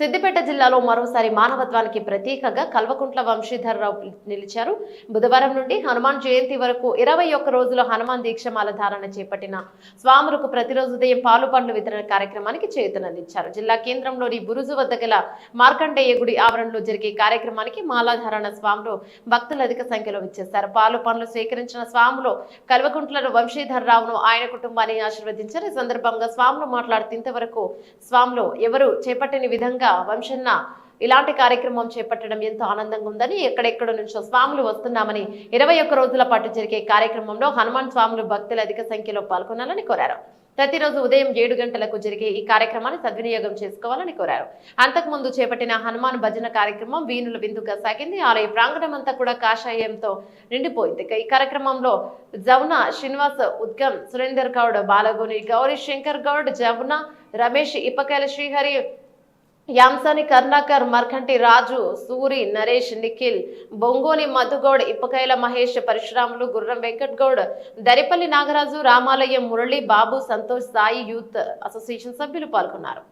సిద్దిపేట జిల్లాలో మరోసారి మానవత్వానికి ప్రతీకగా కల్వకుంట్ల వంశీధరరావు నిలిచారు. బుధవారం నుండి హనుమాన్ జయంతి వరకు ఇరవై ఒక్క రోజుల హనుమాన్ దీక్షమాల ధారణ చేపట్టిన స్వాములకు ప్రతిరోజు ఉదయం పాలు పండ్లు వితరణ కార్యక్రమానికి చేతనందించారు జిల్లా కేంద్రంలోని బురుజు వద్ద గల మార్కండేయ గుడి ఆవరణలో జరిగే కార్యక్రమానికి మాలాధారణ స్వాములు భక్తులు అధిక సంఖ్యలో విచ్చేశారు. పాలు పండ్లు స్వీకరించిన స్వాములు కల్వకుంట్ల వంశీధరరావును ఆయన కుటుంబాన్ని ఆశీర్వదించారు. ఈ సందర్భంగా స్వాములు మాట్లాడుతూ ఇంతవరకు స్వాములు ఎవరు చేపట్టని విధంగా వంశన్న. ఇలాంటి కార్యక్రమం చేపట్టడం ఎంతో ఆనందంగా ఉందని ఎక్కడెక్కడ నుంచో స్వాములు వస్తున్నామని ఇరవై ఒక్క రోజుల పాటు జరిగే కార్యక్రమంలో హనుమాన్ స్వాములు భక్తులు అధిక సంఖ్యలో పాల్గొనాలని కోరారు. ప్రతిరోజు ఉదయం ఏడు గంటలకు జరిగే ఈ కార్యక్రమాన్ని సద్వినియోగం చేసుకోవాలని కోరారు. అంతకుముందు చేపట్టిన హనుమాన్ భజన కార్యక్రమం వీణుల విందుగా సాగింది. ఆలయ ప్రాంగణం అంతా కూడా కాషాయంతో నిండిపోయింది. ఈ కార్యక్రమంలో జమున శ్రీనివాస్ ఉద్గమ్ సురేందర్ గౌడ్ బాలగుని గౌరీ శంకర్ గౌడ్ జమున రమేష్ ఇప్పకాయల శ్రీహరి యాంసాని కర్ణాకర్ మర్కంటి రాజు సూరి నరేష్ నిఖిల్ బొంగోని మధుగౌడ్ ఇప్పకాయల మహేష్ పరశురాములు గుర్రం వెంకట్ గౌడ్ దరిపల్లి నాగరాజు రామాలయం మురళి బాబు సంతోష్ సాయి యూత్ అసోసియేషన్ సభ్యులు పాల్గొన్నారు.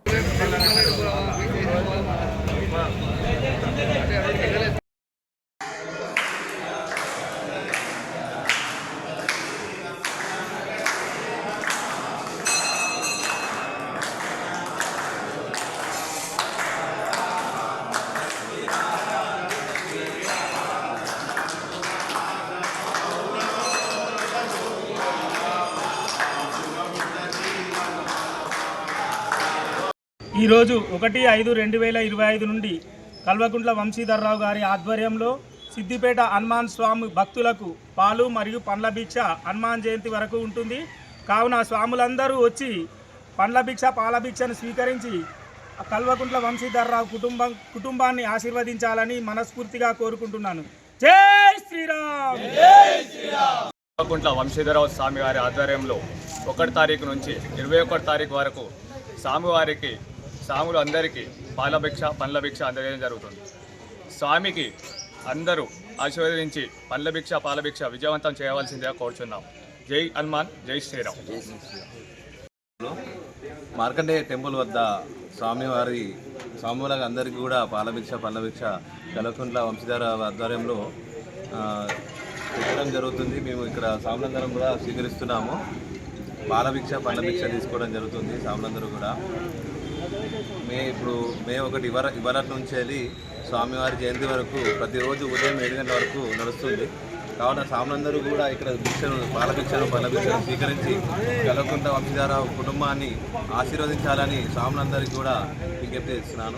ఈరోజు ఒకటి ఐదు రెండు వేల ఇరవై ఐదు నుండి కల్వకుంట్ల వంశీధర్రావు గారి ఆధ్వర్యంలో సిద్దిపేట హనుమాన్ స్వామి భక్తులకు పాలు మరియు పండ్ల భిక్ష హనుమాన్ జయంతి వరకు ఉంటుంది. కావున స్వాములందరూ వచ్చి పండ్ల భిక్ష పాల భిక్షను స్వీకరించి కల్వకుంట్ల వంశీధర్రావు కుటుంబం కుటుంబాన్ని ఆశీర్వదించాలని మనస్ఫూర్తిగా కోరుకుంటున్నాను. జై శ్రీరామ్! కల్వకుంట్ల వంశీధరరావు స్వామి గారి ఆధ్వర్యంలో ఒకటి తారీఖు నుంచి ఇరవై ఒకటి తారీఖు వరకు స్వామివారికి స్వాములు అందరికీ పాలభిక్ష పండ్ల భిక్ష అందజేయడం జరుగుతుంది. స్వామికి అందరూ ఆశీర్వదించి పండ్ల భిక్ష పాలభిక్ష విజయవంతం చేయవలసిందిగా కోరుచున్నాం. జై హనుమాన్ జై శ్రీరామ్. మార్కండేయ టెంపుల్ వద్ద స్వామివారి స్వాములకు అందరికీ కూడా పాలభిక్ష పల్లభిక్ష కలకుంట్ల వంశధార ఆధ్వర్యంలో ఆ, పెట్టడం జరుగుతుంది. మేము ఇక్కడ స్వాములందరం కూడా స్వీకరిస్తున్నాము. పాలభిక్ష పల్లభిక్ష తీసుకోవడం జరుగుతుంది స్వాములందరూ కూడా. మే ఇప్పుడు మే ఒకటి ఇవర ఇవరటి నుంచి వెళ్ళి స్వామివారి జయంతి వరకు ప్రతిరోజు ఉదయం ఏడు గంటల వరకు నడుస్తుంది. కావున స్వాములందరూ కూడా ఇక్కడ భిక్షను పాలభిక్షను పల్లభిక్షను స్వీకరించి కలకుంట వంశధార కుటుంబాన్ని ఆశీర్వదించాలని స్వాములందరికీ కూడా విజ్ఞప్తి చేస్తున్నాను.